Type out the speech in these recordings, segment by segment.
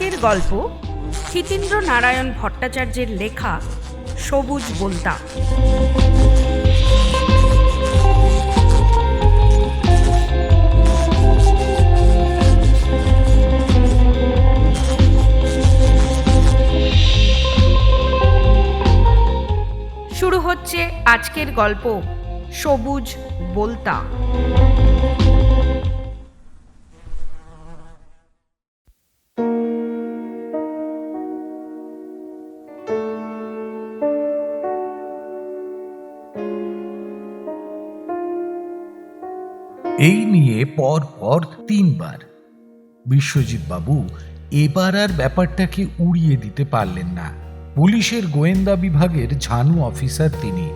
আজকের গল্প হিতীন্দ্র নারায়ণ ভট্টাচার্যের লেখা সবুজ বলতা। শুরু হচ্ছে আজকের গল্প সবুজ বলতা। এই নিয়ে পর পর তিনবার। বিশ্বজিৎ বাবু, এবার আর ব্যাপারটাকে উড়িয়ে দিতে পারলেন না। পুলিশের গোয়েন্দা বিভাগের ঝানু অফিসার তিনি।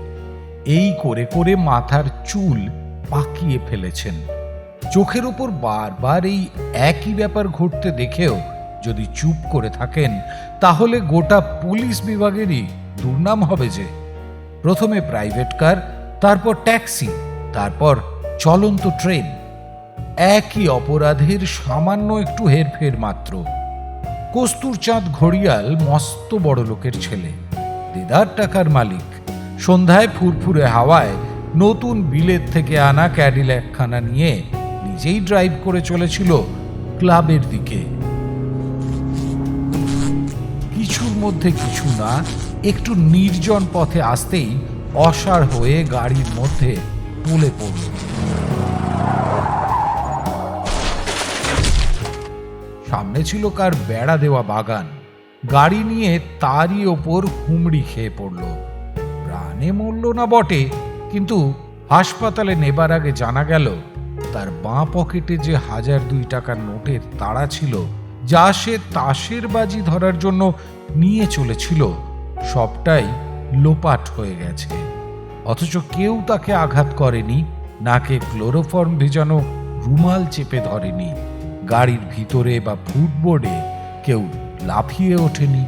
এই করে করে মাথার চুল পাকিয়ে ফেলেছেন। চোখের ওপর বারবার এই একই ব্যাপার ঘটতে দেখেও যদি চুপ করে থাকেন, তাহলে গোটা পুলিশ বিভাগেরই দুর্নাম হবে যে। প্রথমে প্রাইভেট কার, তারপর ট্যাক্সি, তারপর চলন্ত ট্রেন, একই অপরাধের সামান্য একটু হেরফের মাত্র। কস্তুরচাঁদ ঘড়িয়াল মস্ত বড় লোকের ছেলে, দেদার টাকার মালিক, সন্ধ্যায় ফুরফুরে হাওয়ায় নতুন বিলেত থেকে আনা ক্যাডিল্যাকখানা নিয়ে নিজেই ড্রাইভ করে চলেছিল ক্লাবের দিকে। কিছুর মধ্যে কিছু না, একটু নির্জন পথে আসতেই অসাড় হয়ে গাড়ির মধ্যে তুলে পড়ল। সামনে ছিল কার বেড়া দেওয়া বাগান। গাড়ি নিয়ে তারই ওপর হুমড়ি খেয়ে পড়ল। প্রাণে মরল না বটে, কিন্তু হাসপাতালে নেবার আগে জানা গেল, তার বাঁ পকেটে যে হাজার দুই টাকার নোটের তাড়া ছিল, যা সে তাসের বাজি ধরার জন্য নিয়ে চলেছিল, সবটাই লোপাট হয়ে গেছে। অথচ কেউ তাকে আঘাত করেনি, নাকে ক্লোরোফর্ম ভেজানো রুমাল চেপে ধরেনি। গাড়ির ভিতরে বা ফুটবোর্ডে কেউ লাফিয়ে ওঠেনি।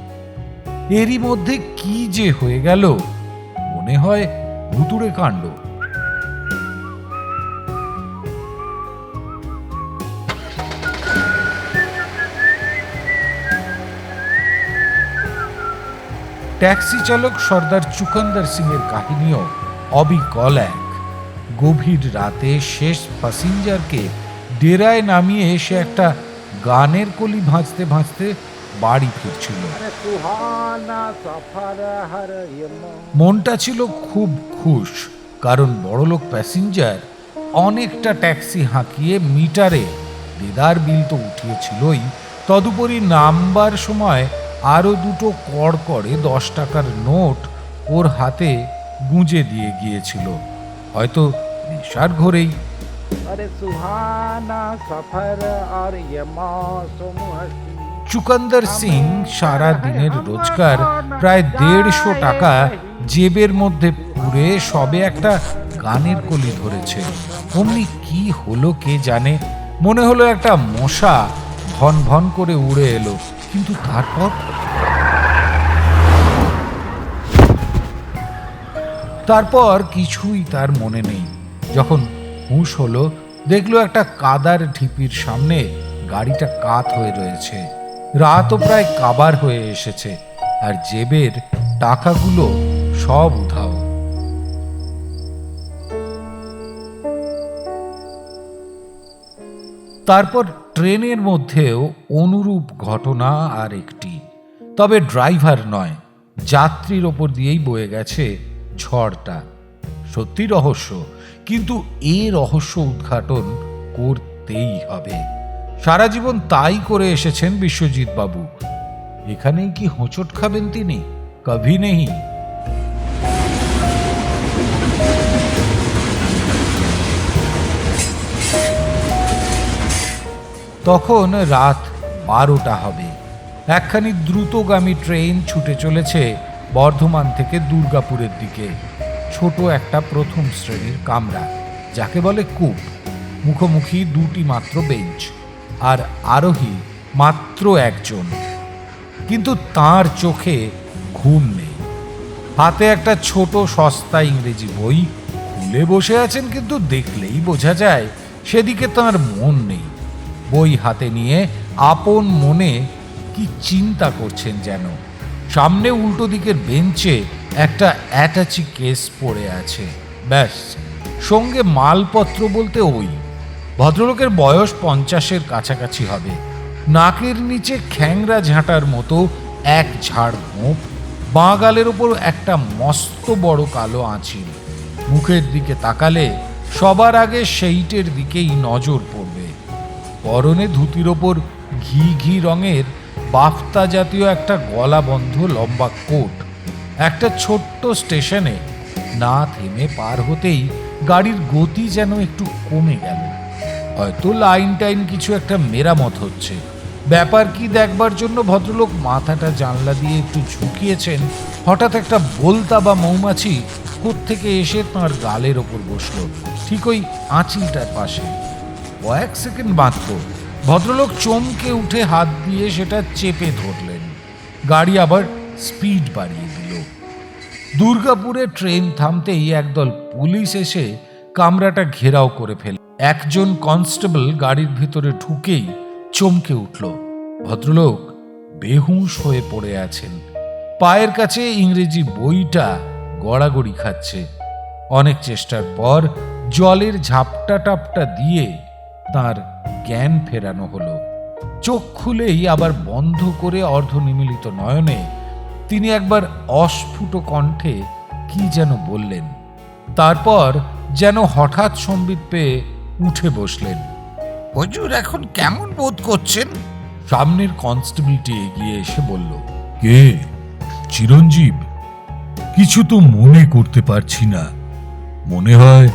এরই মধ্যে কি যে হয়ে গেল, মনে হয় ভুতুড়ে কাণ্ড। ট্যাক্সি চালক সর্দার চুকন্দর সিং এর কাহিনীও অবিকল এক। গভীর রাতে শেষ প্যাসেঞ্জারকে ডেরায় নামিয়ে এসে একটা গানের কলি ভাঁজতে ভাঁজতে বাড়ি ফিরছিল। মনটা ছিল খুব খুশ কারণ বড়লোক প্যাসেঞ্জার অনেকটা ট্যাক্সি হাঁকিয়ে মিটারে দেদার বিল তো উঠিয়েছিলই। তদুপরি নামবার সময় আরও দুটো কর করে দশ টাকার নোট ওর হাতে গুঁজে দিয়ে গিয়েছিল। হয়তো নেশার ঘরেই अरे सुहाना सफर और ये मौसम हसी চুকন্দর সিং সারা দিনের রোজগার প্রায় দেড়শো টাকা জেবের মধ্যে পুরে সবে একটা গানের কলি ধরেছে অমনি কি হলো কে জানে মনে হলো একটা মশা ভন ভন করে উড়ে এলো কিন্তু তারপর তারপর কিছুই তার মনে নেই যখন হুঁশ হলো, দেখল একটা কাদার ঢিপির সামনে গাড়িটা কাত হয়ে রয়েছে। রাতও প্রায় কাবার হয়ে এসেছে, আর জেবের টাকাগুলো সব উধাও। তারপর ট্রেনের মধ্যেও অনুরূপ ঘটনা আর একটি। তবে ড্রাইভার নয়, যাত্রীর ওপর দিয়েই বয়ে গেছে ঝড়টা। সত্যি রহস্য কিন্তু এ রহস্য উদ্ঘাটন করতেই হবে। সারা জীবন তাই করে এসেছেন বিশ্বজিৎ বাবু। এখানেই কি হোঁচট খাবেন তিনি? কভি নেই। তখন রাত বারোটা হবে। একখানি দ্রুতগামী ট্রেন ছুটে চলেছে বর্ধমান থেকে দুর্গাপুরের দিকে। ছোট একটা প্রথম শ্রেণির কামরা, যাকে বলে কূপ। মুখোমুখি দুটি মাত্র বেঞ্চ, আর আরোহী মাত্র একজন। কিন্তু তার চোখে ঘুম নেই। হাতে একটা ছোট সস্তা ইংরেজি বই, খুলে বসে আছেন কিন্তু দেখলেই বোঝা যায় সেদিকে তার মন নেই। বই হাতে নিয়ে আপন মনে কি চিন্তা করছেন যেন? সামনে উল্টো দিকের বেঞ্চে একটা অ্যাটাচি কেস পড়ে আছে। ব্যাস, সঙ্গে মালপত্র বলতে ওই। ভদ্রলোকের বয়স পঞ্চাশের কাছাকাছি হবে। নাকের নিচে খ্যাংরা ঝাঁটার মতো এক ঝাড় গোঁপ বাঁ গালের ওপর একটা মস্ত বড় কালো আঁচিল। মুখের দিকে তাকালে সবার আগে সেইটের দিকেই নজর পড়বে। পরনে ধুতির ওপর ঘি ঘি রঙের বাফতা জাতীয় একটা গলা বন্ধ লম্বা কোট। একটা ছোট্ট স্টেশনে না থেমে পার হতেই গাড়ির গতি যেন একটু কমে গেল। হয়তো লাইন টাইন কিছু একটা মেরামত হচ্ছে। ব্যাপার কি দেখবার জন্য ভদ্রলোক মাথাটা জানলা দিয়ে একটু ঝুঁকিয়েছেন। হঠাৎ একটা বলতা বা মৌমাছি থেকে এসে তাঁর গালের ওপর বসল, ঠিক ওই আঁচিলটার পাশে। কয়েক সেকেন্ড মাত্র ভদ্রলোক চমকে উঠে হাত দিয়ে সেটা চেপে ধরলেন। গাড়ি আবার স্পিড বাড়িয়ে দুর্গাপুরে ট্রেন থামতেই একদল পুলিশ এসে কামরাটা ঘেরাও করে ফেল। একজন কনস্টেবল গাড়ির ভিতরে ঢুকেই চমকে উঠল। ভদ্রলোক বেহুশ হয়ে পড়ে আছেন। পায়ের কাছে ইংরেজি বইটা গড়াগড়ি খাচ্ছে। অনেক চেষ্টার পর জলের ঝাপটা টাপটা দিয়ে তার জ্ঞান ফেরানো হলো। চোখ খুলেই আবার বন্ধ করে অর্ধনিমিলিত নয়নে তিনি একবার অস্ফুট কণ্ঠে কি যেন বললেন তারপর যেন হঠাৎ সম্বিত পেয়ে উঠে বসলেন। হুজুর এখন কেমন বোধ করছেন? সামনের কনস্টেবলটি এগিয়ে এসে বলল কে? চিরঞ্জীব কিছু তো মনে করতে পারছি না। মনে হয়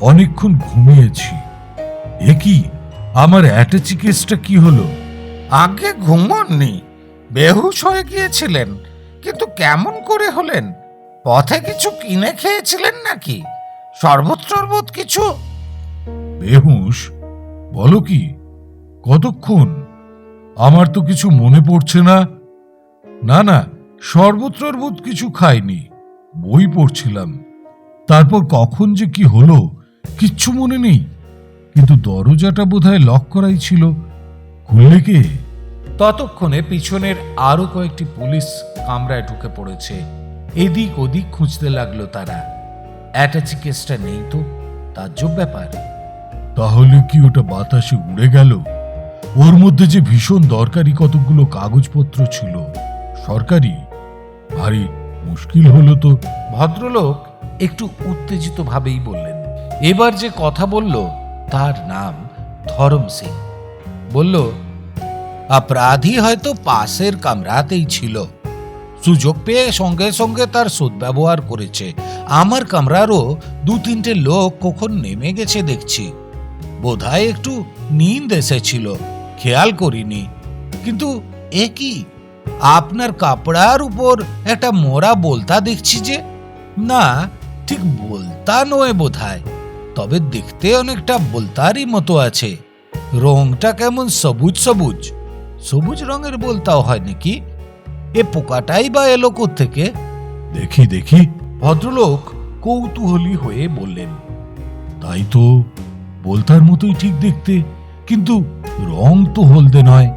অনেকক্ষণ ঘুমিয়েছি। এ কি? আমার অ্যাটাচি কেসটা কি হলো? আগে ঘুমননি বেহুশ হয়ে গিয়েছিলেন। কিন্তু কেমন করে হলেন? পথে কিছু কিনে খেয়েছিলেন নাকি? শরবত কিছু? বেহুশ, বলো কি? কতক্ষণ? আমার তো কিছু মনে পড়ছে না। না না শরবত টরবত কিছু খাইনি, বই পড়ছিলাম। তারপর কখন যে কি হলো, কিচ্ছু মনে নেই। কিন্তু দরজাটা বোধহয় লক করাই ছিল। খুললে কে? ততক্ষণে পিছনের আরও কয়েকটি পুলিশ কামরায় ঢুকে পড়েছে। এদিক ওদিক খুঁজতে লাগল তারা। অ্যাটাচি কেসটা নেই তো তাজ্জব ব্যাপার। তাহলে কি ওটা বাতাসে উড়ে গেল? ওর মধ্যে যে ভীষণ দরকারি কতগুলো কাগজপত্র ছিল সরকারি? ভারী মুশকিল হলো তো। ভদ্রলোক একটু উত্তেজিত ভাবেই বললেন এবার যে কথা বলল তার নাম ধরম সিং। বলল অপরাধী হয়তো পাশের কামরাতেই ছিল। সুযোগ পেয়ে সঙ্গে সঙ্গে তার সদ্ব্যবহার করেছে। আমার কামরারও দু তিনটে লোক কখন নেমে গেছে দেখছি। বোধহয় একটু নিন্দ এসেছিল, খেয়াল করিনি। কিন্তু এ কি? আপনার কাপড়ার উপর একটা মোড়া বলতা দেখছি যে? না, ঠিক বলতা নয় বোধহয়। তবে দেখতে অনেকটা বলতারই মতো আছে। রংটা কেমন সবুজ সবুজ। সবুজ রঙের বলতাও হয় নাকি? এ পোকাটাই বা এলো থেকে দেখি দেখি। ভদ্রলোক কৌতূহলী হয়ে বললেন, তাই তো, বলতার মতোই ঠিক দেখতে, কিন্তু রং তো হলদে নয়।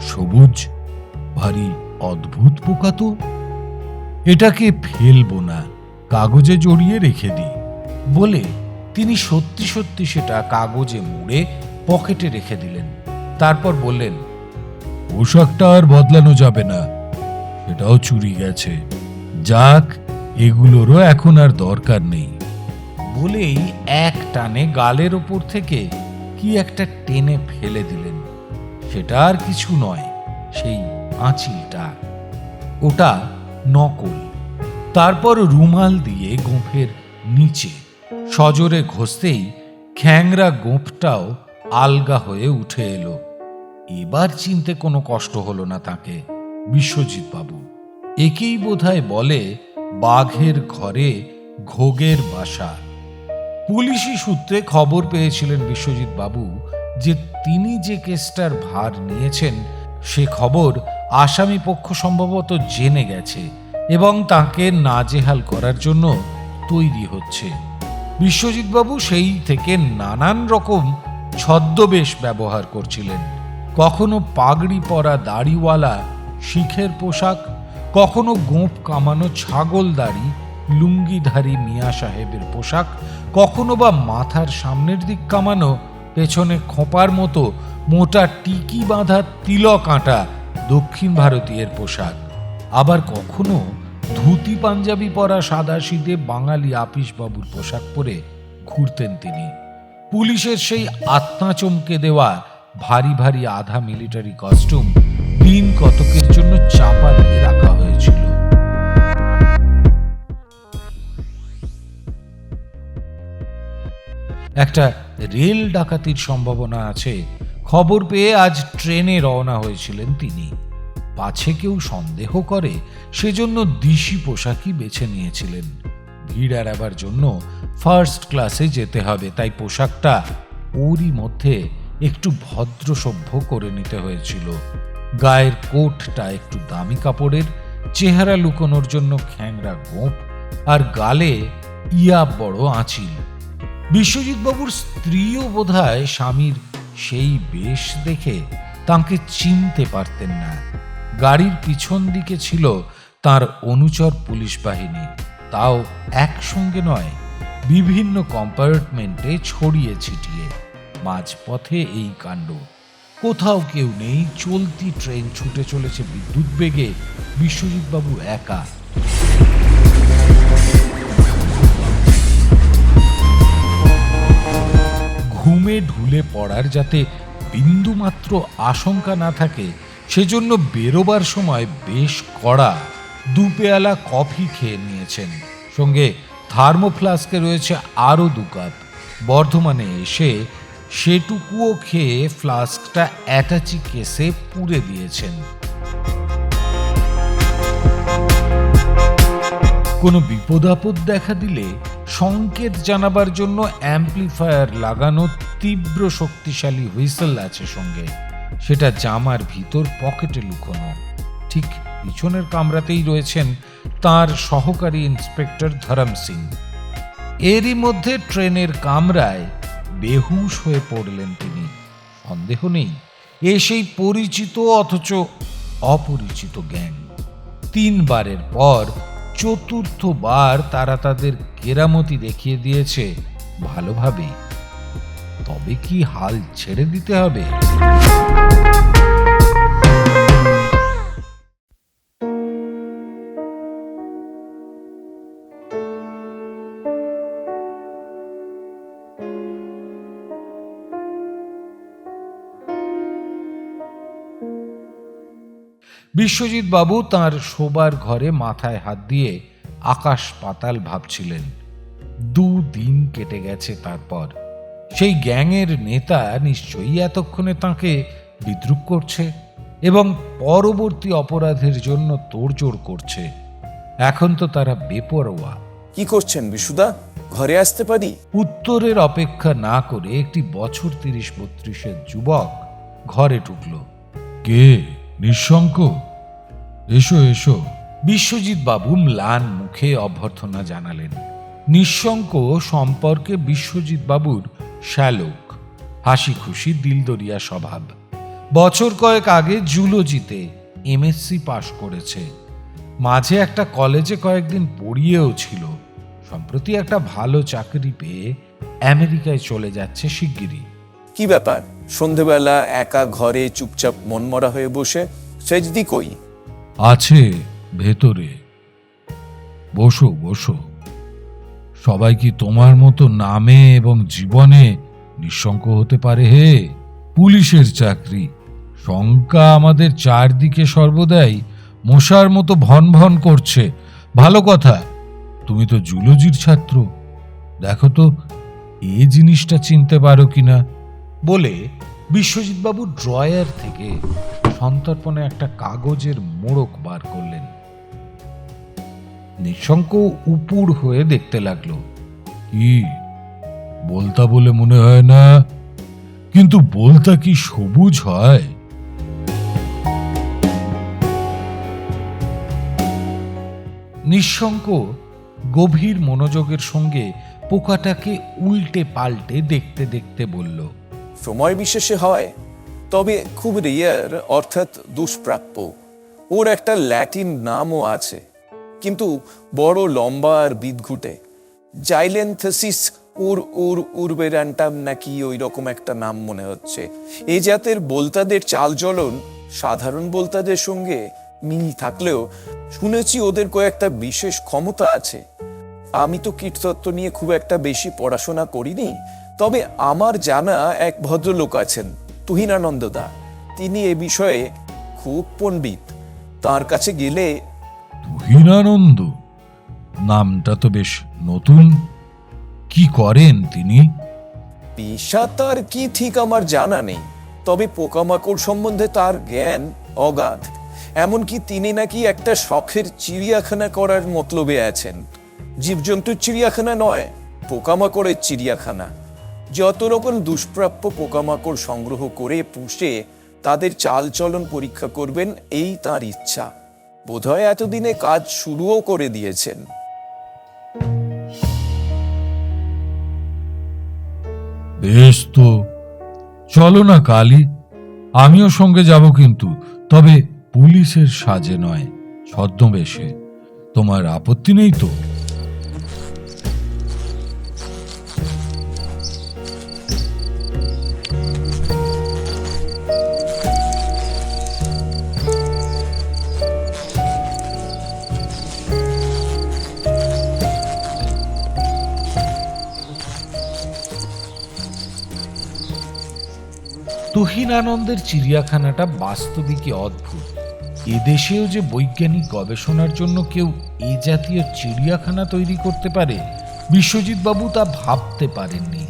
সবুজ, ভারী, অদ্ভুত পোকা তো। এটাকে ফেলব না, কাগজে জড়িয়ে রেখে দিই। বলে তিনি সত্যি সত্যি সেটা কাগজে মুড়ে পকেটে রেখে দিলেন। তারপর বললেন পোশাকটা আর বদলানো যাবে না। সেটাও চুরি গেছে। যাক, এগুলোরও এখন আর দরকার নেই। বলেই এক টানে গালের ওপর থেকে কি একটা টেনে ফেলে দিলেন। সেটা আর কিছু নয়, সেই আঁচিলটা। ওটা নকল। তারপর রুমাল দিয়ে গোঁফের নিচে, সজোরে ঘষতেই খ্যাংরা গোঁফটাও আলগা হয়ে উঠে এলো। এবার চিনতে কোনো কষ্ট হলো না তাকে বিশ্বজিৎ বাবু একেই বোধহয় বলে বাঘের ঘরে ঘোগের বাসা। পুলিশি সূত্রে খবর পেয়েছিলেন বিশ্বজিৎ বাবু যে তিনি যে কেসটার ভার নিয়েছেন, সে খবর আসামি পক্ষ সম্ভবত জেনে গেছে এবং তাকে নাজেহাল করার জন্য তৈরি হচ্ছে। বিশ্বজিৎবাবু সেই থেকে নানান রকম ছদ্মবেশ ব্যবহার করছিলেন। কখনো পাগড়ি পরা দাড়িওয়ালা শিখের পোশাক, কখনো গোঁপ কামানো ছাগল দাড়ি, লুঙ্গিধারী মিয়া সাহেবের পোশাক, কখনো বা মাথার সামনের দিক কামানো, পেছনে খোঁপার মতো মোটা টিকি বাঁধা তিলক আঁটা দক্ষিণ ভারতীয়ের পোশাক। আবার কখনো ধুতি পাঞ্জাবি পরা সাদা শীতে বাঙালি আপিসবাবুর পোশাক পরে ঘুরতেন তিনি। পুলিশের সেই আত্মা চমকে দেওয়া ভারী ভারী আধা মিলিটারি কস্টিউম দিন কতকের জন্য চাপা দিয়ে রাখা হয়েছিল। একটা রেল ডাকাতির সম্ভাবনা আছে। খবর পেয়ে আজ ট্রেনে রওনা হয়েছিলেন তিনি। পাছে কেউ সন্দেহ করে, সেজন্য দিশি পোশাকই বেছে নিয়েছিলেন। ভিড় এড়াবার জন্য ফার্স্ট ক্লাসে যেতে হবে, তাই পোশাকটা ওরই মধ্যে একটু ভদ্রসভ্য করে নিতে হয়েছিল। গায়ের কোটটা একটু দামি কাপড়ের, চেহারা লুকোনোর জন্য খ্যাংরা গোঁপ আর গালে ইয়া বড় আঁচিল। বিশ্বজিৎ বাবুর স্ত্রীও বোধহয় স্বামীর সেই বেশ দেখে তাকে চিনতে পারতেন না। গাড়ির পিছন দিকে ছিল তার অনুচর পুলিশ বাহিনী। তাও একসঙ্গে নয়, বিভিন্ন কম্পার্টমেন্টে ছড়িয়ে ছিটিয়ে। মাঝপথে এই কাণ্ড। কোথাও কেউ নেই, চলতি ট্রেন ছুটে চলেছে বিদ্যুৎ বেগে। বিশ্বজিৎ বাবু একা। ঘুমে ঢুলে পড়ার যাতে বিন্দুমাত্র আশঙ্কা না থাকে, সেজন্য বেরোবার সময় বেশ কড়া দু পেয়ালা কফি খেয়ে নিয়েছেন। সঙ্গে থার্মোফ্লাস্কে রয়েছে আরও দু কাপ বর্ধমানে এসে সেটুকুও খেয়ে ফ্লাস্কটা অ্যাটাচি কেসে পুড়ে দিয়েছেন। কোনো বিপদ আপদ দেখা দিলে সংকেত জানাবার জন্য অ্যাম্পলিফায়ার লাগানো তীব্র শক্তিশালী হুইসেল আছে সঙ্গে। সেটা জামার ভিতর পকেটে লুকোনো। ঠিক পিছনের কামরাতেই রয়েছেন তার সহকারী ইন্সপেক্টর ধরম সিং। এরই মধ্যে ট্রেনের কামরায় বেহুশ হয়ে পড়লেন তিনি। সন্দেহ নেই, এ সেই পরিচিত অথচ অপরিচিত জ্ঞান। তিনবারের পর চতুর্থবার তারা তাদের কেরামতি দেখিয়ে দিয়েছে ভালোভাবেই। তবে কি হাল ছেড়ে দিতে হবে? বিশ্বজিৎ বাবু তার শোবার ঘরে মাথায় হাত দিয়ে আকাশ পাতাল ভাবছিলেন। দুদিন কেটে গেছে তারপর। সেই গ্যাংয়ের নেতা নিশ্চয়ই এতক্ষণে তাকে বিদ্রুপ করছে এবং পরবর্তী অপরাধের জন্য তোড়জোড় করছে। এখন তো তারা বেপরোয়া। কি করছেন বিশুদা? ঘরে আসতে পারি? উত্তরের অপেক্ষা না করে একটি বছর তিরিশ বত্রিশের যুবক ঘরে ঢুকল। কে? নিঃশঙ্ক। এসো এসো। বিশ্বজিৎ বাবু ম্লান মুখে অভ্যর্থনা জানালেন। নিঃশঙ্ক সম্পর্কে বিশ্বজিৎ বাবুর শ্যালোক হাসি খুশি দিলদরিয়া স্বভাব। বছর কয়েক আগে জুলজিতে এমএসসি পাশ করেছে। মাঝে একটা কলেজে কয়েকদিন পড়িয়েও ছিল। সম্প্রতি একটা ভালো চাকরি পেয়ে আমেরিকায় চলে যাচ্ছে শিগগিরই। কি ব্যাপার? সন্ধেবেলা একা ঘরে চুপচাপ মনমরা হয়ে বসে সেজদি কই। আছে ভেতরে। বসো বসো। সবাই কি তোমার মতো নামে এবং জীবনে নিঃশঙ্ক হতে পারে হে? পুলিশের চাকরি। শঙ্কা আমাদের চারদিকে সর্বদাই। মশার মতো ভন ভন করছে। ভালো কথা, তুমি তো জুলজির ছাত্র। দেখো তো এই জিনিসটা চিনতে পারো কিনা? বলে বিশ্বজিৎবাবু ড্রয়ার থেকে সন্তর্পণে একটা কাগজের মোড়ক বার করলেন। নিঃশঙ্ক উপুর হয়ে দেখতে লাগল। কি? বলতা বলে মনে হয় না? কিন্তু বলতা কি সবুজ হয়? নিঃশঙ্ক গভীর মনোযোগের সঙ্গে পোকাটাকে উল্টে পাল্টে দেখতে দেখতে বলল সময় বিশেষে হয়, তবে খুব রেয়ার অর্থাৎ দুষ্প্রাপ্য। ওর একটা ল্যাটিন নামও আছে, কিন্তু বড় লম্বা আর বিদঘুটে। জাইলেন্থেসিস উর উর উরবেরান্টাম নাকি ওই রকম একটা নাম মনে হচ্ছে। এ জাতের বোলতাদের চালচলন সাধারণ বোলতাদের সঙ্গে মিল থাকলেও শুনেছি ওদের কয়েকটা বিশেষ ক্ষমতা আছে। আমি তো কীটতত্ত্ব নিয়ে খুব একটা বেশি পড়াশোনা করিনি তবে আমার জানা এক ভদ্রলোক আছেন তুহিনানন্দ দা। তিনি এ বিষয়ে খুব পণ্ডিত। তার কাছে গেলে তুহিনানন্দ? নামটা তো বেশ নতুন। কি করেন তিনি? পেশা তার কি ঠিক আমার জানা নেই তবে পোকামাকড় সম্বন্ধে তার জ্ঞান অগাধ। এমনকি তিনি নাকি একটা শখের চিড়িয়াখানা করার মতলবে আছেন। জীবজন্তুর চিড়িয়াখানা নয় পোকামাকড়ের চিড়িয়াখানা। যত রকম দুষ্প্রাপ্য পোকামাকড় সংগ্রহ করে পুষে, তাদের চালচলন পরীক্ষা করবেন এই তার ইচ্ছা। বোধহয় এতদিনে কাজ শুরুও করে দিয়েছেন। বেশ তো। চলো না কালি, আমিও সঙ্গে যাব কিন্তু। তবে পুলিশের সাজে নয়, ছদ্মবেশে। তোমার আপত্তি নেই তো? তুহিনানন্দের চিড়িয়াখানাটা বাস্তবিকই অদ্ভুত। এদেশেও যে বৈজ্ঞানিক গবেষণার জন্য কেউ এ জাতীয় চিড়িয়াখানা তৈরি করতে পারে বিশ্বজিৎ বাবু তা ভাবতে পারেননি।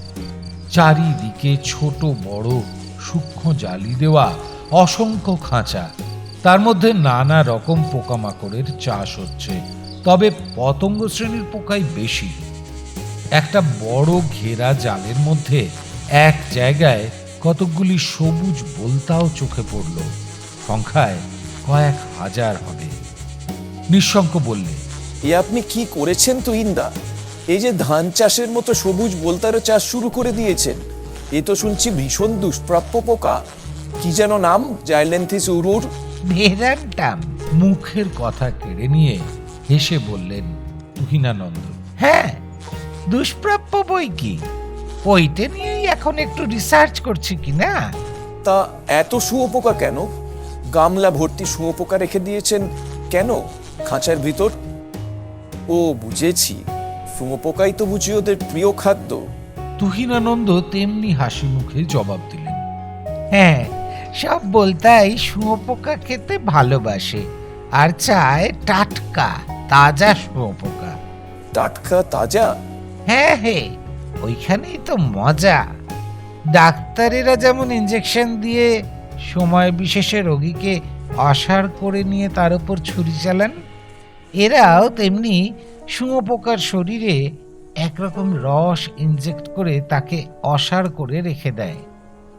চারিদিকে ছোট, বড়, সূক্ষ্ম জালি দেওয়া, অসংখ্য খাঁচা। তার মধ্যে নানা রকম পোকামাকড়ের চাষ হচ্ছে, তবে পতঙ্গ শ্রেণির পোকাই বেশি। একটা বড় ঘেরা জালের মধ্যে এক জায়গায় কতকগুলি সবুজ বলতাও চোখে পড়ল। সংখ্যায় কয়েক হাজার হবে। নিঃশঙ্ক বললে এ আপনি কি করেছেন তো ইন্দা? এই যে ধান চাষের মতো সবুজ বোলতারও চাষ শুরু করে দিয়েছেন। এ তো শুনছি ভীষণ দুষ্প্রাপ্য পোকা। কি যেন নাম? জাইলেন্থিস উরুর। ভেরান্টাম মুখের কথা কেড়ে নিয়ে হেসে বললেন তুহিনানন্দ হ্যাঁ দুষ্প্রাপ্য বই কি? ওইটা নিয়েই এখন একটু রিসার্চ করছি কি না? তা এত শুঁয়োপোকা কেন? গামলা ভর্তি শুঁয়োপোকা রেখে দিয়েছেন কেন খাঁচার ভিতর? ও বুঝেছি শুঁয়োপোকাই তো বুঝি ওদের প্রিয় খাদ্য। তুহিনানন্দ তেমনি হাসি মুখে জবাব দিলেন। হ্যাঁ সব বলতাই শুঁয়োপোকা খেতে ভালোবাসে আর চায় টাটকা তাজা শুঁয়োপোকা টাটকা তাজা? হ্যাঁ হ্যাঁ। ওইখানেই তো মজা। ডাক্তারেরা যেমন ইঞ্জেকশন দিয়ে সময় বিশেষে রোগীকে অসাড় করে নিয়ে তার উপর ছুরি চালান, এরাও তেমনি শুঁয়োপোকার শরীরে একরকম রস ইনজেক্ট করে তাকে অসাড় করে রেখে দেয়।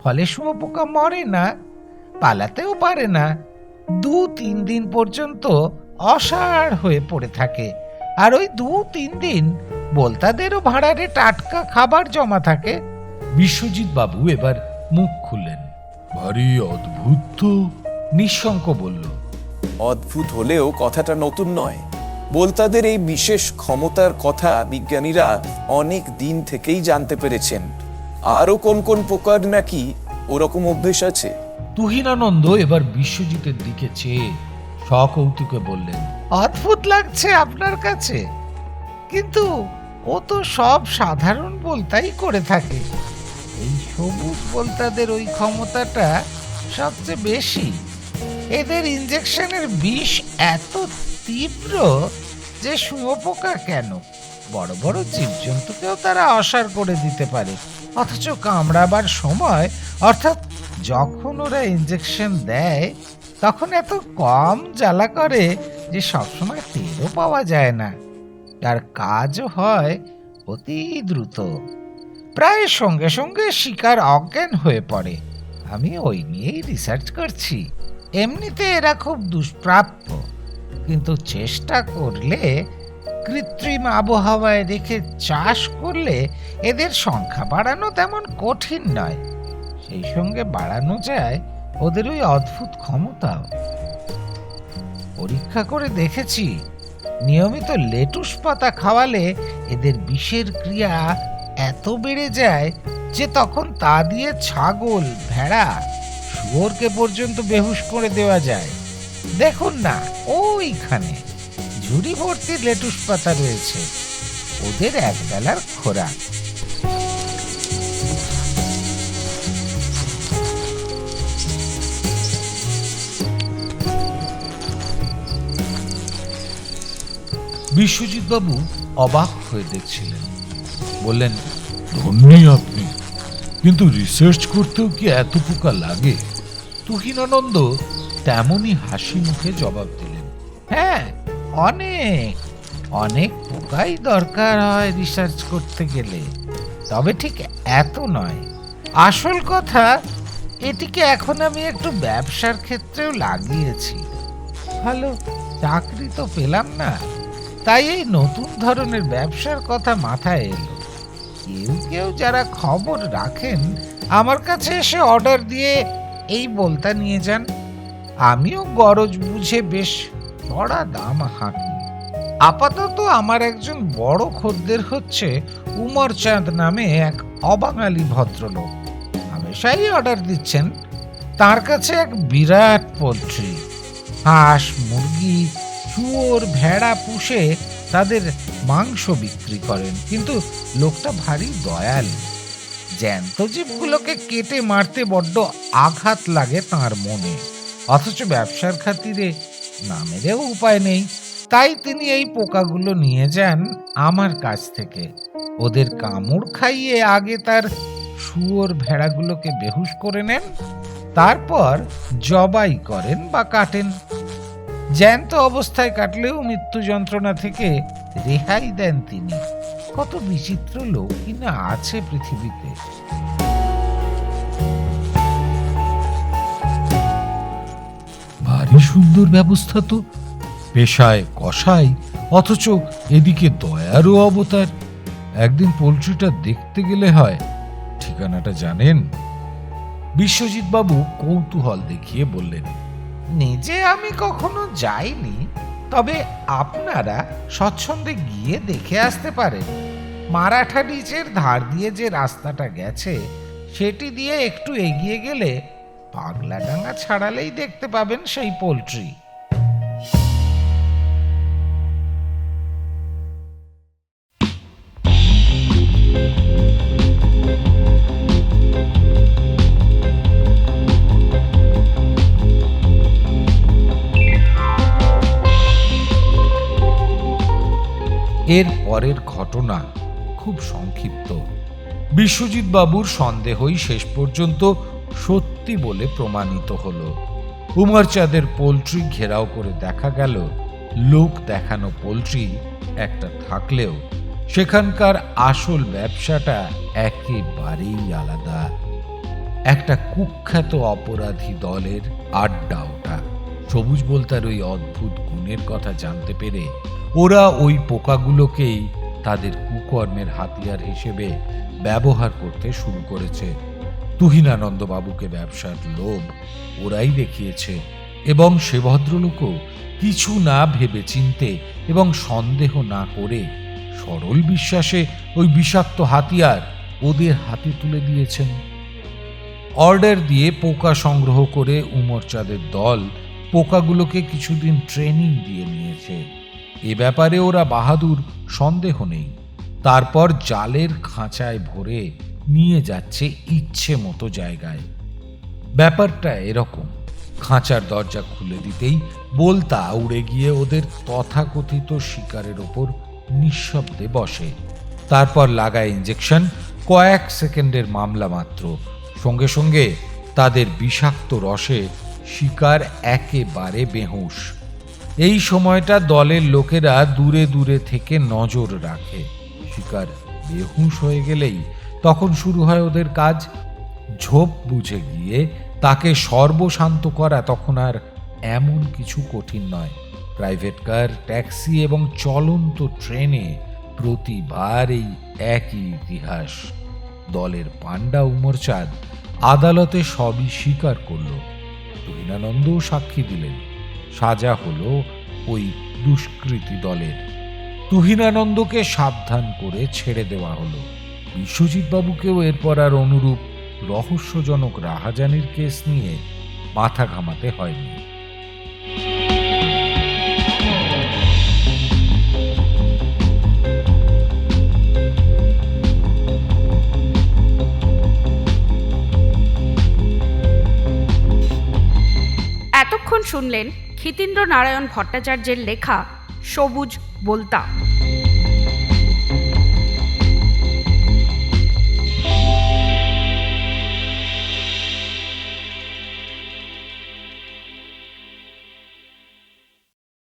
ফলে শুঁয়োপোকা মরে না, পালাতেও পারে না। দু তিন দিন পর্যন্ত অসাড় হয়ে পড়ে থাকে। আর ওই দু তিন দিন বলতাদেরও ভাড়ারে টাটকা খাবার জমা থাকে। বিশ্বজিৎ বাবু এবার মুখ খুললেন। ভারী অদ্ভুত তো। নিঃশঙ্ক বলল অদ্ভুত হলেও কথাটা নতুন নয়। বোলতাদের এই বিশেষ ক্ষমতার কথা বিজ্ঞানীরা অনেক দিন থেকেই জানতে পেরেছেন। আরও কোন কোন পোকার নাকি ওরকম অভ্যেস আছে? তুহিনানন্দ এবার বিশ্বজিতের দিকে চেয়ে সকৌতুকে বললেন অদ্ভুত লাগছে আপনার কাছে। কিন্তু ও তো সব সাধারণ বলতাই করে থাকে। এই সবুজ বলতাদের ওই ক্ষমতাটা সবচেয়ে বেশি। এদের ইঞ্জেকশনের বিষ এত তীব্র যে শুঁয়োপোকা কেন? বড় বড় জীবজন্তুকেও তারা অসার করে দিতে পারে। অথচ কামড়াবার সময়, অর্থাৎ যখন ওরা ইঞ্জেকশন দেয়, তখন এত কম জ্বালা করে যে সবসময় টেরও পাওয়া যায় না। আর কাজও হয় অতি দ্রুত। প্রায় সঙ্গে সঙ্গে শিকার অজ্ঞান হয়ে পড়ে। আমি ওই নিয়েই রিসার্চ করছি। এমনিতে এরা খুব দুষ্প্রাপ্য, কিন্তু চেষ্টা করলে, কৃত্রিম আবহাওয়ায় রেখে চাষ করলে এদের সংখ্যা বাড়ানো তেমন কঠিন নয়। সেই সঙ্গে বাড়ানো যায় ওদের ওই অদ্ভুত ক্ষমতাও। পরীক্ষা করে দেখেছি নিয়মিত লেটুস পাতা খাওয়ালে এদের বিষের ক্রিয়া এত বেড়ে যায় যে তখন তা দিয়ে ছাগল, ভেড়া, শুয়োরকে পর্যন্ত বেহুশ করে দেওয়া যায়। দেখুন না, ওইখানে ঝুড়ি ভর্তি লেটুস পাতা রয়েছে। ওদের একবেলার খোরাক। বিশ্বজিৎ বাবু অবাক হয়ে দেখছিলেন। বললেন ধন্যই আপনি। কিন্তু রিসার্চ করতেও কি এত পোকা লাগে? তুহিনানন্দ তেমনই হাসি মুখে জবাব দিলেন হ্যাঁ অনেক। অনেক পোকাই দরকার হয় রিসার্চ করতে গেলে। তবে ঠিক এত নয়। আসল কথা এটিকে এখন আমি একটু ব্যবসার ক্ষেত্রেও লাগিয়েছি। ভালো চাকরি তো পেলাম না। তাই এই নতুন ধরনের ব্যবসার কথা মাথায় এলো। কেউ কেউ যারা খবর রাখেন, আমার কাছে এসে অর্ডার দিয়ে এই বলতা নিয়ে যান। আমিও গরজ বুঝে বেশ চড়া দাম হাঁকি। আপাতত আমার একজন বড় খদ্দের হচ্ছে উমর চাঁদ নামে এক অবাঙালি ভদ্রলোক। হামেশাই অর্ডার দিচ্ছেন। তার কাছে এক বিরাট পোলট্রি, হাঁস, মুরগি শুয়োর ভেড়া পুষে তাদের মাংস বিক্রি করেন। কিন্তু লোকটা ভারী দয়ালু। জ্যান্ত জীবগুলোকে কেটে মারতে বড্ড আঘাত লাগে তার মনে। অথচ ব্যবসার খাতিরে না মেরেও উপায় নেই। তাই তিনি এই পোকাগুলো নিয়ে যান আমার কাছ থেকে। ওদের কামড় খাইয়ে আগে তার শুয়োর ভেড়াগুলোকে বেহুশ করে নেন, তারপর জবাই করেন বা কাটেন। জ্যান্ত অবস্থায় কাটলেও মৃত্যু যন্ত্রণা থেকে রেহাই দেন তিনি। কত বিচিত্র লোক কিনা আছে পৃথিবীতে। ভারী সুন্দর ব্যবস্থা তো। পেশায় কষাই, অথচ এদিকে দয়ারও অবতার। একদিন পোলট্রিটা দেখতে গেলে হয়, ঠিকানাটা জানেন? বিশ্বজিৎ বাবু কৌতূহল দেখিয়ে বললেন নিজে আমি কখনো যাইনি, তবে আপনারা স্বচ্ছন্দে গিয়ে দেখে আসতে পারেন। মারাঠা ডিচের ধার দিয়ে যে রাস্তাটা গেছে, সেটি দিয়ে একটু এগিয়ে গেলে পাগলাডাঙ্গা ছাড়ালেই দেখতে পাবেন সেই পোলট্রি। এর পরের ঘটনা খুব সংক্ষিপ্ত। বিশ্বজিৎ বাবুর সন্দেহই শেষ পর্যন্ত সত্যি বলে প্রমাণিত হলো। উমরচাঁদের পোলট্রি ঘেরাও করে দেখা গেল, লোক দেখানো পোলট্রি একটা থাকলেও সেখানকার আসল ব্যবসাটা একেবারেই আলাদা। একটা কুখ্যাত অপরাধী দলের আড্ডা ওটা। সবুজ বলতার ওই অদ্ভুত গুণের কথা জানতে পেরে ওরা ওই পোকাগুলোকেই তাদের কুকর্মের হাতিয়ার হিসেবে ব্যবহার করতে শুরু করেছে। তুহিনানন্দ বাবুকে ব্যবসার লোভ ওরাই দেখিয়েছে এবং সে ভদ্রলোকও কিছু না ভেবে চিনতে এবং সন্দেহ না করে সরল বিশ্বাসে ওই বিষাক্ত হাতিয়ার ওদের হাতে তুলে দিয়েছেন। অর্ডার দিয়ে পোকা সংগ্রহ করে উমরচাঁদের দল পোকাগুলোকে কিছুদিন ট্রেনিং দিয়ে নিয়েছে। এ ব্যাপারে ওরা বাহাদুর, সন্দেহ নেই। তারপর জালের খাঁচায় ভরে নিয়ে যাচ্ছে ইচ্ছে মতো জায়গায়। ব্যাপারটা এরকম। খাঁচার দরজা খুলে দিতেই বলতা উড়ে গিয়ে ওদের তথাকথিত শিকারের ওপর নিঃশব্দে বসে। তারপর লাগায় ইঞ্জেকশন কয়েক সেকেন্ডের মামলা মাত্র। সঙ্গে সঙ্গে তাদের বিষাক্ত রসে শিকার একেবারে বেহুশ। এই সময়টা দলের লোকেরা দূরে দূরে থেকে নজর রাখে। শিকার বেহুশ হয়ে গেলেই তখন শুরু হয় ওদের কাজ। ঝোপ বুঝে গিয়ে তাকে সর্বশান্ত করা তখন আর এমন কিছু কঠিন নয়। প্রাইভেট কার, ট্যাক্সি এবং চলন্ত ট্রেনে প্রতিবার এই একই ইতিহাস। দলের পান্ডা উমরচাঁদ আদালতে সবই স্বীকার করল। তুহিনানন্দও সাক্ষী দিলেন। সাজা হল ওই দুষ্কৃতী দলের। তুহিনানন্দকে সাবধান করে ছেড়ে দেওয়া হলো। বিশ্বজিৎ বাবুকেও এরপর আর অনুরূপ রহস্যজনক রাহাজানির কেস নিয়ে মাথা ঘামাতে হয়নি। এতক্ষণ শুনলেন ক্ষিতীন্দ্র নারায়ণ ভট্টাচার্যের লেখা সবুজ বলতা।